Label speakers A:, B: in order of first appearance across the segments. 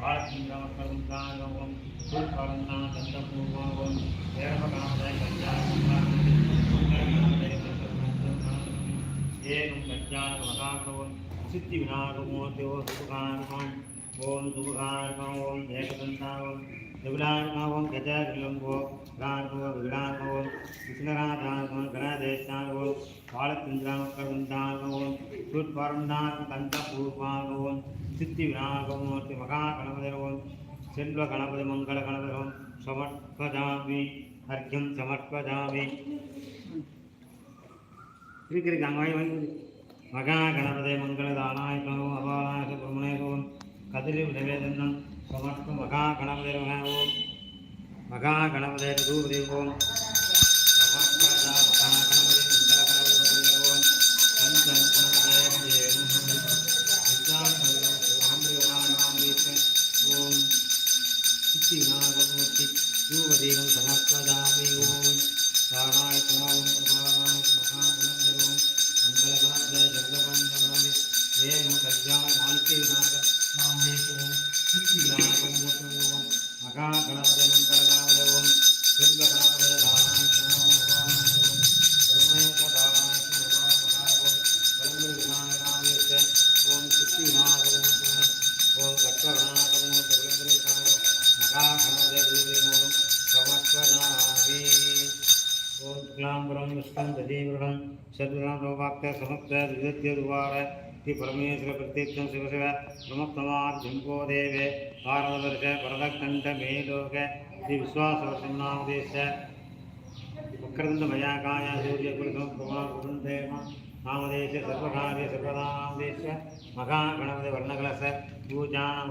A: பாலச்சந்திரமக்கருந்தாகவும் சூழ்பரந்தா தந்தபூர்வாகவும் ஏகமகாமதை ஏகம் கஞ்சான மகாகவம் சித்தி விநாயகமூர்த்தியோ சுபகாரகம் ஓம் சுபகாரகம் ஓம் ஏகதந்தாவும் விவிலாத்மாவும் கஜாகிலம்போ ராகவோ விவிலாத்மாவும் விஷ்ணராஜாகவும் கணதேசாகவும் பாலச்சந்திரமக்கருந்தாகவும் சூழ்பரந்தாகவும் தந்தபூர்வாகவும் சித்தி விநாயகமூர்த்தி மகாகணபதிரவும் செல்வ கணபதி மங்கள கணபதிரவும் சமர்ப்பதாமி அர்க்கியம் சமர்ப்பதாமி இருக்கு இருக்கு அங்கே வாங்கி மகா கணபதி மங்கள தானாயகமும் அபாலாயக பிரமணேகவும் கதிரி நிவேதனம் சமர்ப்ப மகா கணபதி ஓம். மகா கணபதி ரூபதி விதத்யதுவார ஸ்ரீ பரமேஸ்வர பிரத்யேகம் சிவசிவ பிரமத்தமார் ஜம்போ தேவே பாரதவர்ஷ பரதக்கண்ட மேலோக ஸ்ரீ விஸ்வாசவசம் நாமதேச வக்ரதுண்ட மயாகாய சூரிய குருகம் பிரமா குருந்தேம நாமதேச சர்வகாரிய சர்வதா நாமதேச மகா கணபதி வர்ணகலச பூஜான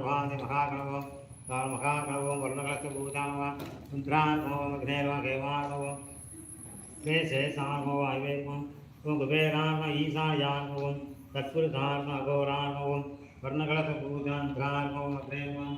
A: மகாதி மகாகணவம் மகாகணவம் வர்ணகலச பூஜானவ சுந்திரானவம் அக்னேரவம்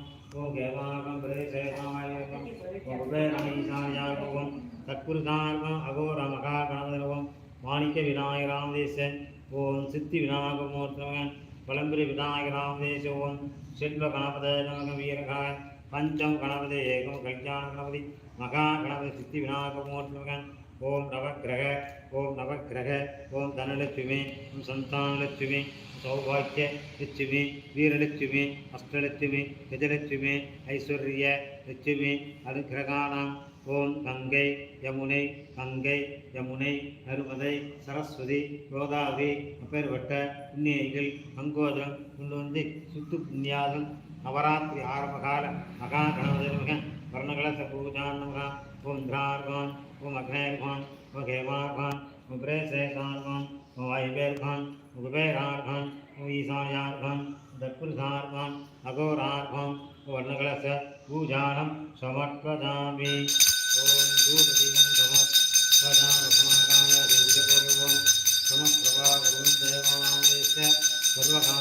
A: கேவானவம் கேசே சாமோ ஐவேகம் ஓம் குபேராம ஈசாயானவம் தத்புருதார்ம ஓம் கேவாகம் பிரேசே சாமயம் ஓம் குபேராம ஈசாயானவம் ஓம் சித்தி விநாயகமூர்த்தவன் பழம்புரி விநாயகராமதேச ஓம் செல்வ கணபத நமக வீரகாய் பஞ்சம் கணபதி ஏகம் கல்யாண கணபதி மகா கணபதி சித்தி விநாயகமூர்த்தவன் ஓம் நவக்கிரக ஓம் நவக்கிரக ஓம் தனலட்சுமி ஓம் சந்தானலட்சுமி சௌபாக்கிய லட்சுமி வீரலட்சுமி அஷ்டலட்சுமி கஜலட்சுமி ஐஸ்வர்ய லட்சுமி அனுகிரகானாம். ஓம் கங்கை யமுனை கங்கை யமுனை நர்மதை சரஸ்வதி கோதாவரி அப்பேற்பட்ட புண்ணியைகள் அங்கோதரம் கொண்டு வந்து சுத்து புண்ணியாதம் நவராத்திரி ஆரம்பகால மகா கணபதி வர்ணகலச பூஜான் ஓம் திரார்கான் ஓம் அக்னேர்கான் ஓம் ஹேமார்கான் ஓம் பிரேசேகான் ஓம் ஐபேர்கான் ஓம் குபேரார்கான் ஓம் ஈசாயார்கான் தற்புருஷார்கான் அகோரார்கான் ஓம் வர்ணகலச பூஜானம் சமர்ப்பதாமி ஓம் தூபதீனம் சமர்ப்பதாமகாய சூரியபூர்வம் சமப்பிரபாகுரும் தேவானாமேஷ சர்வகாரிய சர்வதானாமேஷ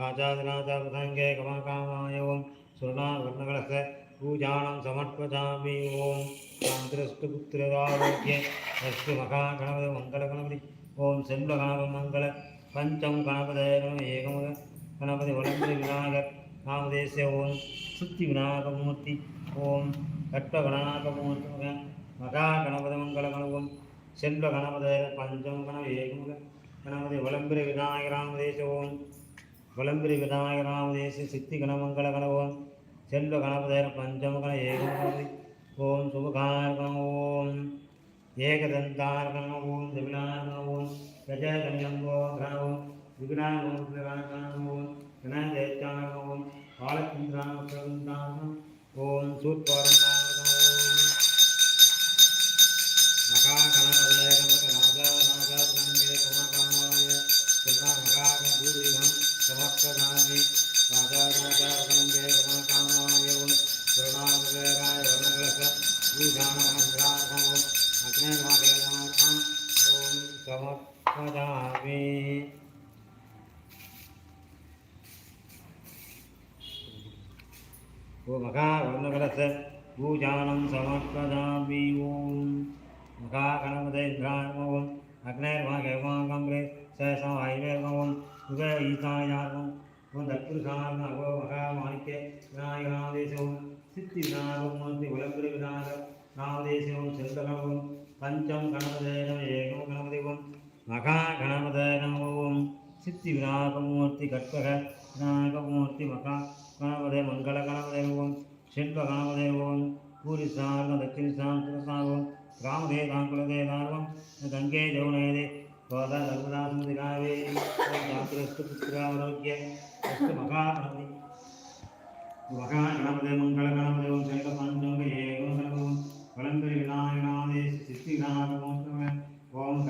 A: ராஜாதிராஜாபதங்கே ராஜாதிராஜா கமகாமாய ஓம் சுருணா வர்ணகலச பூஜானம் சமர்ப்பதாமி. ஓம் சாந்திரஸ்துபுத்திராரோக்கிய அஸ்து மகா கணபதி மங்கள கணபதி ஓம் செல்வ கணப மங்கள பஞ்சம் கணபதேரம் ஏகமுக கணபதி வளர்ந்து விநாயகர் நாமதேசிய. ஓம் சுத்தி விநாயகமூர்த்தி. ஓம் கற்ப கணநாகமூர்த்தி மகா கணபத மங்கள கணவம் செல்வ கணபதேர பஞ்சம் கணவ ஏகமுக கணபதி வளம்பிர விநாயகராமதேச ஓம் வளம்புரி விநாயகராமதேச சித்தி கணமங்கள கணவோம் செல்வ கணபதேர பஞ்சம் கண ஏகமுகணபதி ஓம் சுபகாரகம் ஓம் ஏகதந்தாரணம் ஓம் திவிநாயகம் ஓம் கஜகன்யம்போ கிராமம் விகுணாமோம் கிராமம் ஓம் பாலச்சந்திராமம் ஓம் சூத்வாரம் நாமதேசம் பஞ்சம் கணபதேனம் ஏகம் கணபதிவும் மகா கணபதேனமும் சித்தி விநாயகமூர்த்தி கற்பக விநாயகமூர்த்தி மகா கணபதே மங்கள கணபதேவோம் செல்வ கணபதேவோம் பூரி சார்ந்த தட்சிணி சாந்தம் ராமதே தாங்குலதே தார்வம் கங்கே ஜவுனேதே கோதா சர்வதாசமுதிகாவே ஜாக்கிரஸ்து புத்திராரோக்கிய அஸ்து மகா கணபதி. மகா கணபதே மங்கள கணபதேவம் செல்வ பஞ்சோக ஏகம் கணபம் வளம்பரி விநாயகநாதே சித்தி விநாயகமூர்த்தி ஓம்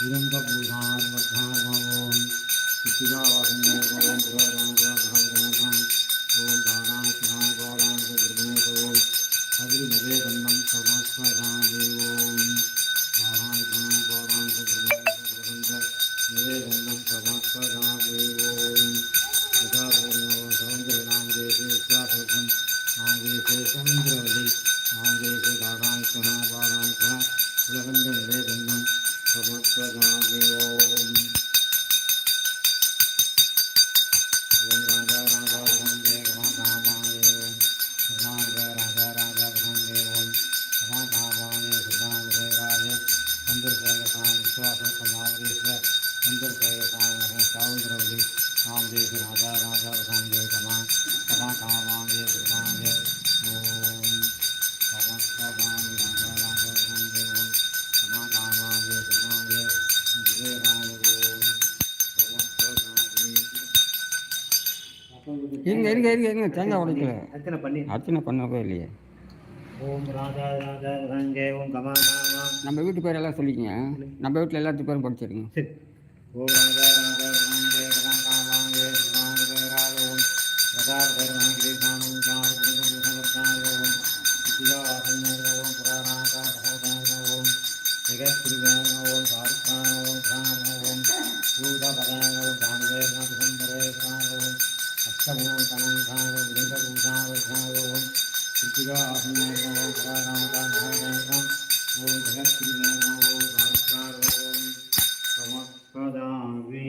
A: हिरण्यभूषार्वघाघवों शिशिरावसन्दरगों पुरराघवघाघवं ॐ दानासुरां गोदांसगुरुगुणेशों हरिमदे बन्धं समस्वगादेवों दानासुरां गोदांसगुरुगुणेशों मदे बन्धं समस्वगादेवों यथा पूर्णवं सौन्दर्यनां देशे स्वासं नां देशे समुद्रवदि नां देशे दानासुरां गोदांसुरां सुरगन्धनिवेदनं சமர்ப்பதாமி
B: இருங்க இருங்க இருங்க இருங்க. தேங்காய் உடைக்கல.
A: அர்ச்சனை பண்ணி.
B: அர்ச்சனை பண்ணவே இல்லையே.
A: ஓம் ராஜா ராஜா ரங்கே ஓம் கமானாமா
B: நம்ம வீட்டு பேரெல்லாம் சொல்லிக்கங்க. நம்ம வீட்டில் எல்லாத்து பேரும் படிச்சிருங்க.
A: சரி. ஓம் ராஜா ராஜா ரங்கே கமானாமா சுமாராஜ ஓம் பிரகார கருணா கிரீசாமம் சார் குரு சமர்த்தாய ஓம். சிவாசன்ன ஓம் புராணாகா சகோதாய ஓம். ஓம் சார்காய ஓம் பிராண ஓம். பதாய ஓம் பிராண ஓம் விருந்தபூஷாவதாய ஓம் சித்திகாசன்ன ஓம் புராணாகா சகோதாய ஓம் ஜெகத்குருவாய ஓம் சார்காய ஓம் சமஸ்பதாமி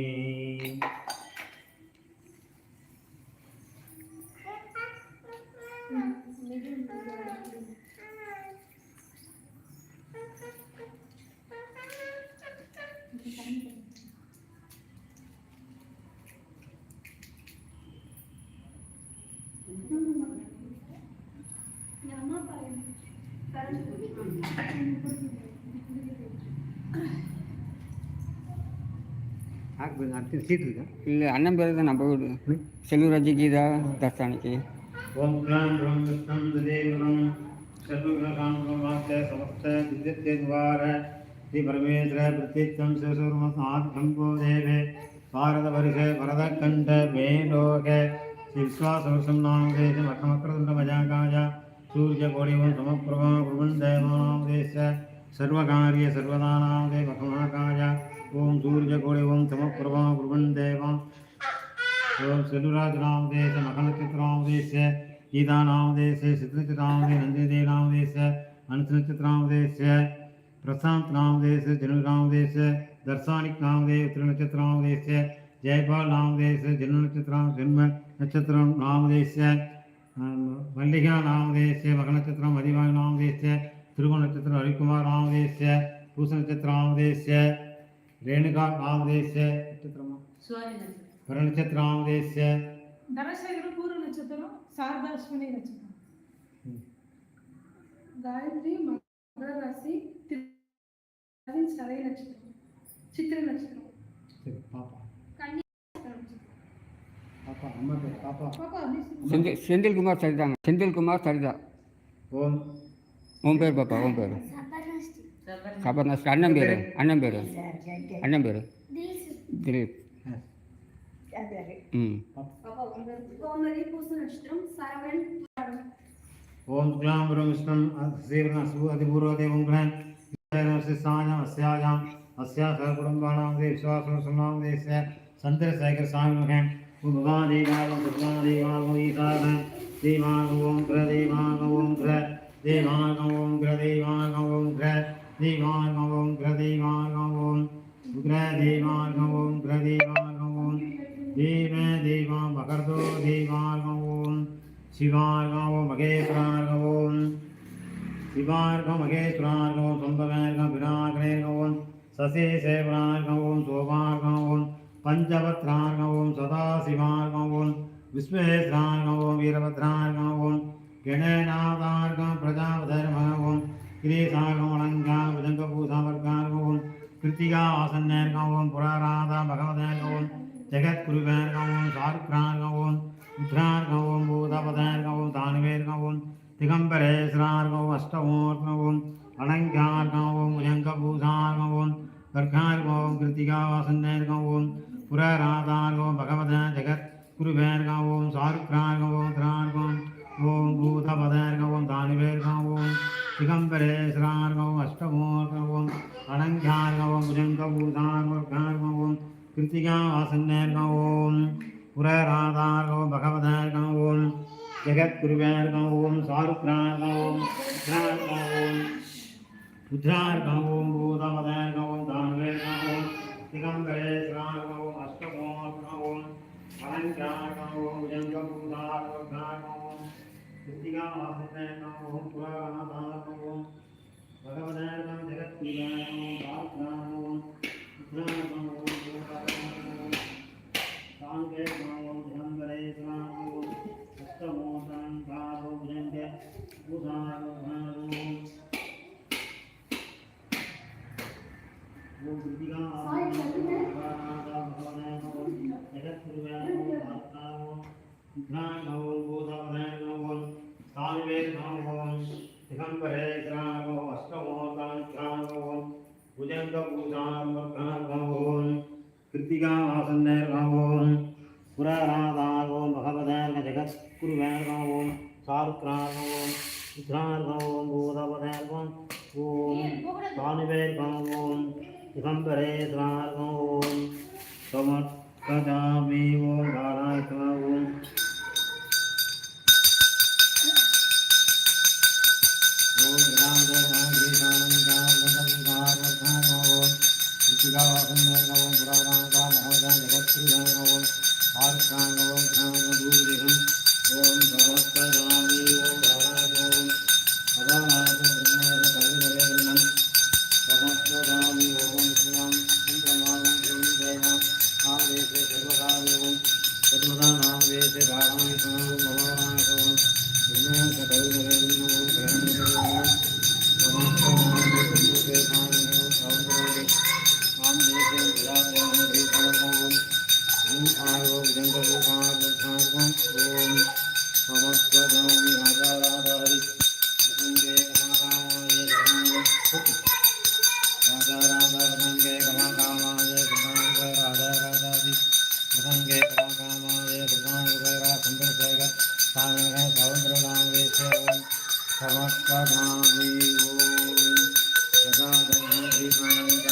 A: அடுத்து சீட் இருக்கா
B: இல்லை அண்ணன் பேர் தான் நம்ம வீடு. செல்வராஜ் கீதா தஸ்தானிக்கு
A: ஓம் கிராம் ரம் விஷ்ணம் தேவனம் சர்வகிரகாம் வாக்கிய சமஸ்த திவ்யத்தே துவார ஸ்ரீ பரமேஸ்வர பிரத்யேகம் சிவசூர்மசாத் கம்போ தேவே பாரத வருஷ வரத கண்ட மேலோக ஸ்ரீ விஸ்வாசவசம் நாம தேசம் அக்ரமக்ரதுண்ட மஜாகாஜா சூரிய கோடிவம் சமப்பிரபா குருவன் தேவானாம் தேச சர்வகாரிய சர்வதானாம் தேவ மகாகாஜா ஓம் சூரிய கோடிவம் சமப்பிரபா குருவன் தேவாம் ओम सेलुराज नाम देश मखनचित्र नाम देश गीता नाम देश सिद्धचित्र नाम देश नंदिदेव नाम देश अनुसनचित्र नाम देश प्रशांत नाम देश जनु नाम देश दर्शानिक नाम देव त्रिनक्षत्र नाम देश जयपाल नाम देश जन्म नक्षत्र जन्म नक्षत्र नाम देश मल्लिका नाम देश मख திருகோணச்சத்திரம் ரவிக்குமார் ராமதேச பூச நட்சத்திரம் ரேணுகா ராமதேச நட்சத்திரமா?
C: பிற
A: நட்சத்திரம் ராமதேச
C: தனசேகரம் பூர்வ நட்சத்திரம் சாரதாஸ்வினி நட்சத்திரம். காயத்ரி மகர ராசி சதய நட்சத்திரம் சித்திர நட்சத்திரம்.
A: சரி பாப்பா. பாப்பா அம்மா பாப்பா.
B: செந்தில்குமார் சரிதாங்க செந்தில்குமார் சரிதா
A: ஓம்.
B: உன் பேர் பாப்பா உன் பேர்? கபர்னாஸ்ட் அண்ணன் பேர்? அண்ணன் பேர்? அண்ணன் பேர்? திலீப். ம்.
D: ஓம் குலாம் புரம் விஷ்ணம்
A: சேவனாசு அதிபூர்வதே ஓம் கிரான் சாயம் அஸ்யாயாம். அஸ்யா சக குடும்பானாம் தே விஸ்வாசம் சுனாம் தேச சந்திரசேகர் சாமி மகன். பகவான் தேவாலம் பகவான் தேவாலம் ஈசாதன் தேவான் ஓம் கிர தேவான் ஓம் கிர தெய்வாகம் ஓம் கிர தெய்வாகம் ஓம் கிர தெய்வாகம் ஓம் கிர தெய்வாகம் ஓம் கிர தெய்வாகம் ஓம் கிர தெய்வாகம் ஓம் தேவ தெய்வம் மகர்தோ தெய்வாகம் ஓம் சிவாகம் ஓம் மகேஸ்வராகம் ஓம் சிவார்கம் மகேஸ்வரார்கம் ஓம் சொம்பவேர்கம் விராகரேர்கம் ஓம் சசேசேவரார்கம் ஓம் சோபார்கம் ஓம் பஞ்சபத்ரார்கம் ஓம் சதாசிவார்கம் ஓம் விஸ்வேஸ்ரார்கம் ஓம் வீரபத்ரார்கம் ஓம் பூதபதார்கவும் தானுவேர்கவும் திகம்பரேஸ்வரார்கவும் அஷ்டமோர்கவும் அலங்கார்கவும் புஜங்கபூதார்கவும் கர்கார்கவும் கிருத்திகாவாசன்னேர்கவும் புரராதார்கவும் பகவத ஜெகத் குருவேர்கவும் சாருக்ரார்கவும் திரார்கவும் ஓம் பூதபதார்கவும் தானுவேர்கவும் திகம்பரேஸ்வரார்கவும் அஷ்டமோர்கவும் அலங்கார்கவும் புஜங்கபூதார்கவும் கிருத்திகாவாசன்னேர்கவும் புரராதார்கோ பகவதார்கோ ஓம் ஜெகத்குருவேர்கோ ஓம் சாருக்ரார்கோ ஓம் ருத்ரார்கோ அஷ்டமோர்கவும் ருத்ரார்கோ புஜங்கபூதார்கவும் கிருத்திகா வாசன்னேர்கவும் புரராதார்கவும் பகவதர்கவும் ஜெகத்குருவேர்கவும் ஓம் அஷ்டமோர்கோ ஓம் அலங்கார்கோ ஓம் புஜங்கபூதார்கோ அஷ்டமோர்கவும் கிருத்திகா புஜங்கபூதார்கவும் ஓம் புரராதார்கோ ஓம் பகவதார்கோ ஜெகத்குருவேர்கோ ஓம் சாருக்ரார்கோ ஓம் ருத்ரார்கோ Krishna समस्वदामि ओम राजाराधारि गंगे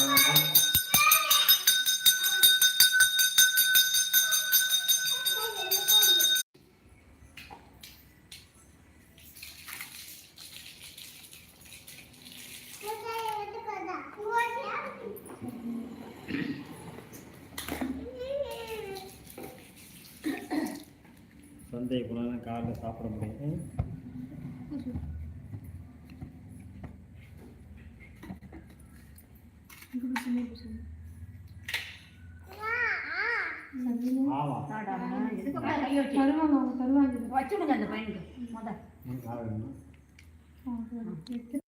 A: சந்தை போனாலும் காரில் சாப்பிட முடியும்
C: You.